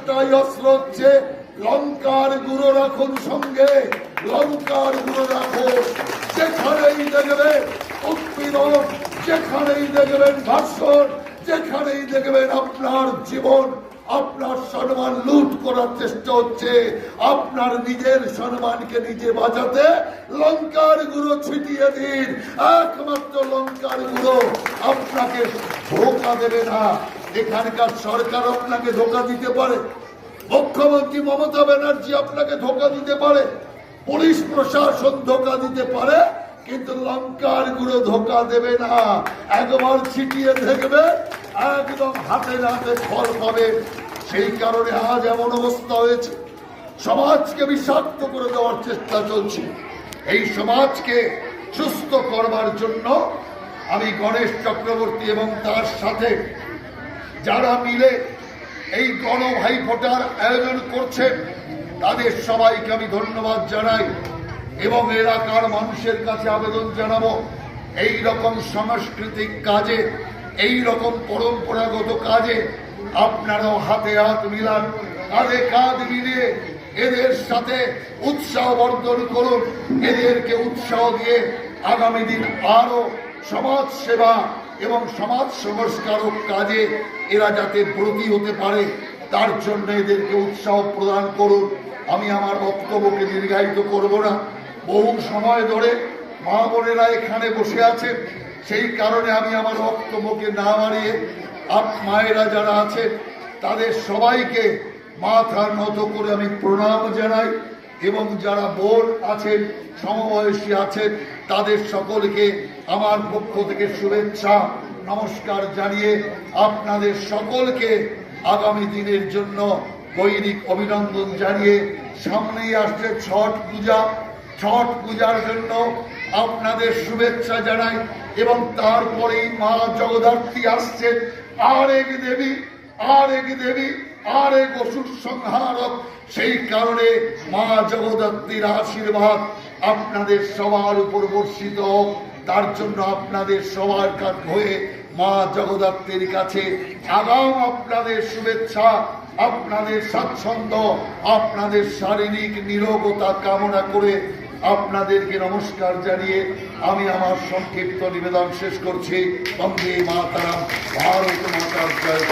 একটাই অস্ত্র হচ্ছে লঙ্কার গুঁড়ো রাখুন সঙ্গে। লঙ্কার গুঁড়ো রাখুন। যেখানেই দেখবেন উৎপীড়ন, যেখানেই দেখবেন ভাষণ যেখানেই দেখবেন আপনার জীবন, আপনার সম্মান লুট করার চেষ্টা হচ্ছে। আপনার নিজের সম্মানকে নিজে বাঁচাতে লঙ্কার গুঁড়ো ছিটিয়ে দিন। একমাত্র লঙ্কার গুঁড়ো আপনাকে ধোকা দেবে না। এখানকার সরকার আপনাকে ধোকা দিতে পারে। মুখ্যমন্ত্রী মমতা ব্যানার্জি আপনাকে ধোকা দিতে পারে। পুলিশ প্রশাসন ধোকা দিতে পারে, কিন্তু লঙ্কার গুঁড়ো ধোকা দেবে না। একবার ছিটিয়ে দেখবে, একদম হাতে হাতে ফল পাবে। সেই কারণে আজ এমন অবস্থা হয়েছে। সমাজকে বিষাক্ত করে দেওয়ার চেষ্টা চলছে। এই সমাজকে সুস্থ করবার জন্য আমি গণেশ চক্রবর্তী এবং তার সাথে যারা মিলে এই গণ ভাইফোঁটার আয়োজন করছেন তাদের সবাইকে আমি ধন্যবাদ জানাই এবং এলাকার মানুষের কাছে আবেদন জানাব, এই রকম সাংস্কৃতিক কাজে, এই রকম পরম্পরাগত কাজে আপনারাও হাতে হাত মিলান, কাঁধে কাঁধ মিলিয়ে এদের সাথে উৎসাহ বর্ধন করুন, এদেরকে উৎসাহ দিয়ে আগামী দিন আরও সমাজ সেবা এবং সমাজ সংস্কারক কাজে এরা যাতে ব্রতী হতে পারে, তার জন্য এদেরকে উৎসাহ প্রদান করুন। আমি আমার বক্তব্যকে দীর্ঘায়িত করব না। বহু সময় ধরে মা বোনেরা এখানে বসে আছে সেই কারণে আমি আমার বক্তব্যকে না বাড়িয়ে আপ মায়েরা যারা আছেন, তাদের সবাইকে মাথা নত করে আমি প্রণাম জানাই। এবং যারা বোন আছেন, সমবয়সী আছেন, তাদের সকলকে আমার পক্ষ থেকে শুভেচ্ছা, নমস্কার জানিয়ে আপনাদের সকলকে আগামী দিনের জন্য গৈরিক অভিনন্দন জানিয়ে সামনেই আসছে ছট পূজা। ছট পূজার জন্য আপনাদের শুভেচ্ছা জানাই এবং তারপরেই মা জগদ্ধাত্রী আসছেন। আর এক দেবী আর এক দেবী। আর এক অসুর সংহারক, সেই কারণে মা জগদ্ধাত্রীর আশীর্বাদ আপনাদের সবার উপর বর্ষিত তার জন্য আপনাদের সবার কাছ হয়ে মা জগদ্ধাত্রীর কাছে আগাম আপনাদের শুভেচ্ছা, আপনাদের স্বাচ্ছন্দ্য, আপনাদের শারীরিক নিরোগতা কামনা করে আপনাদেরকে নমস্কার জানিয়ে আমি আমার সংক্ষিপ্ত নিবেদন শেষ করছি। বন্দে মাতারাম, ভারত মাতার জয়।